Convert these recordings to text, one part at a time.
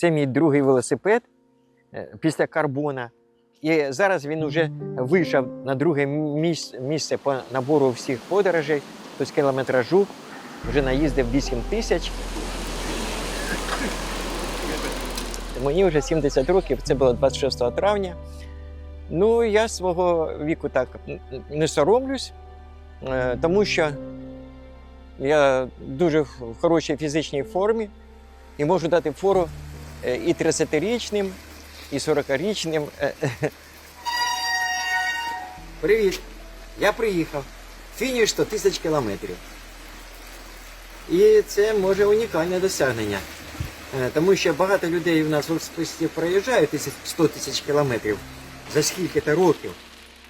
Це мій другий велосипед е, після карбона. І зараз він вже вийшов на друге місце по набору всіх подорожей, тобто кілометражу. Вже наїздив 8 тисяч. Мені вже 70 років, це було 26 травня. Ну, я свого віку так не соромлюсь, е, тому що я дуже в хорошій фізичній формі і можу дати фору і 30-річним, і 40-річним. е, Привіт! Я приїхав. Фініш 100 тисяч кілометрів. І це може унікальне досягнення. Е, Тому що багато людей в нас в списку проїжджають 100 тисяч кілометрів за скільки-то років.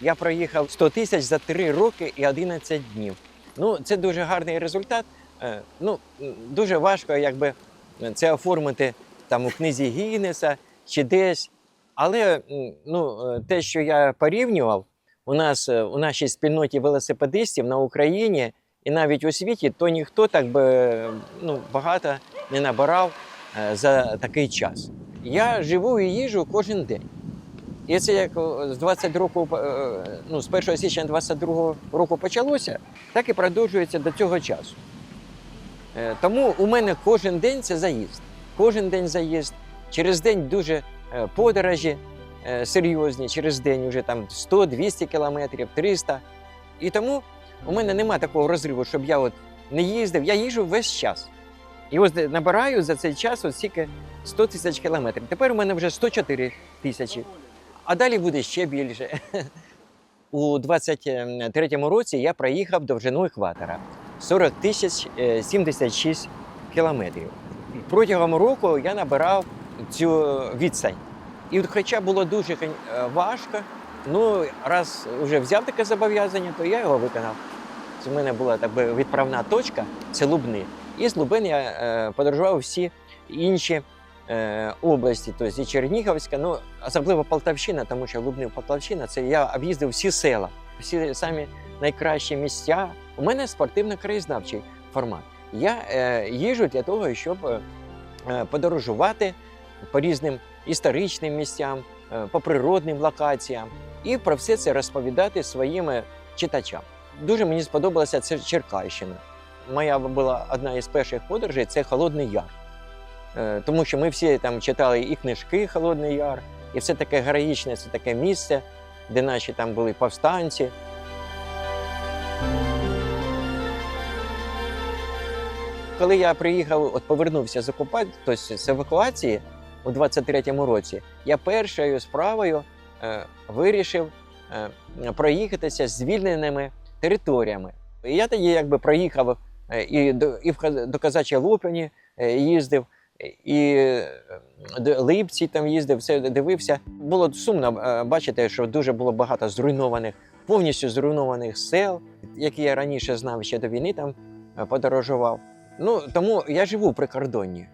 Я проїхав 100 тисяч за 3 роки і 11 днів. Ну, це дуже гарний результат. Е, Ну, дуже важко, якби це оформити там у книзі Гіннеса чи десь. Але ну, е, те, що я порівнював, у нас е, у нашій спільноті велосипедистів на Україні і навіть у світі, то ніхто так би ну, багато не набирав е, за такий час. Я живу і їжу кожен день. І це як з 20 року, ну, з 1 січня 22 року почалося, так і продовжується до цього часу. Тому у мене кожен день це заїзд. Кожен день заїзд. Через день дуже е, подорожі е, серйозні, через день вже там 100-200 кілометрів, 300. І тому у мене нема такого розриву, щоб я от не їздив. Я їжджу весь час. І ось набираю за цей час от стільки 100 тисяч кілометрів. Тепер у мене вже 104 тисячі. А далі буде ще більше. У 23-му році я проїхав довжину екватора 40 тисяч е, 76 кілометрів. Протягом року я набирав цю відстань. І хоча було дуже е, важко, ну раз вже взяв таке зобов'язання, то я його виконав. Це в мене була так би відправна точка, це Лубни. І з Лубен я е, подорожував всі інші е, області, тобто і Чернігівська, ну особливо Полтавщина, тому що Лубнів Полтавщина, це я об'їздив всі села, всі самі найкращі місця. У мене спортивно-краєзнавчий формат. Я е, їжджу для того, щоб е, е, подорожувати по різним історичним місцям, по природним локаціям і про все це розповідати своїм читачам. Дуже мені сподобалася це Черкащина. Моя була одна із перших подорожей це Холодний Яр. Тому що ми всі там читали і книжки Холодний Яр, і все таке героїчне, це таке місце, де наші там були повстанці. Коли я приїхав, от повернувся з окупації, тобто з евакуації у 23-му році, я першою справою е, вирішив е, проїхатися звільненими територіями. І я тоді якби проїхав е, і до, і в до Казачої Лопані е, їздив, і е, до Липці там їздив, все дивився. Було сумно е, бачити, що дуже було багато зруйнованих, повністю зруйнованих сел, які я раніше знав ще до війни там е, подорожував. Ну тому я живу при кордоні.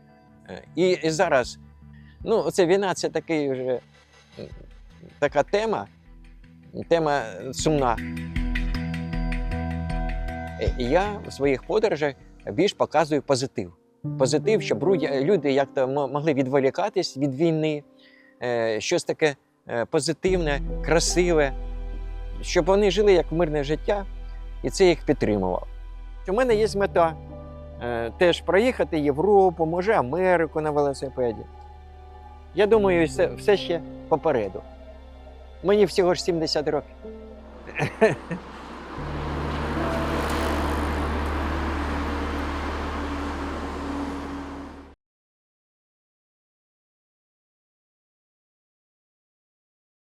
Е, І, і зараз, ну, оце війна це такий вже така тема, тема сумна. Е, Я в своїх подорожах більш показую позитив. Позитив, щоб люди як-то могли відволікатись від війни, е, щось таке позитивне, красиве, щоб вони жили як мирне життя, і це їх підтримував. У мене є мета теж проїхати Європу, може Америку на велосипеді. Я думаю, все, все ще попереду. Мені всього ж 70 років.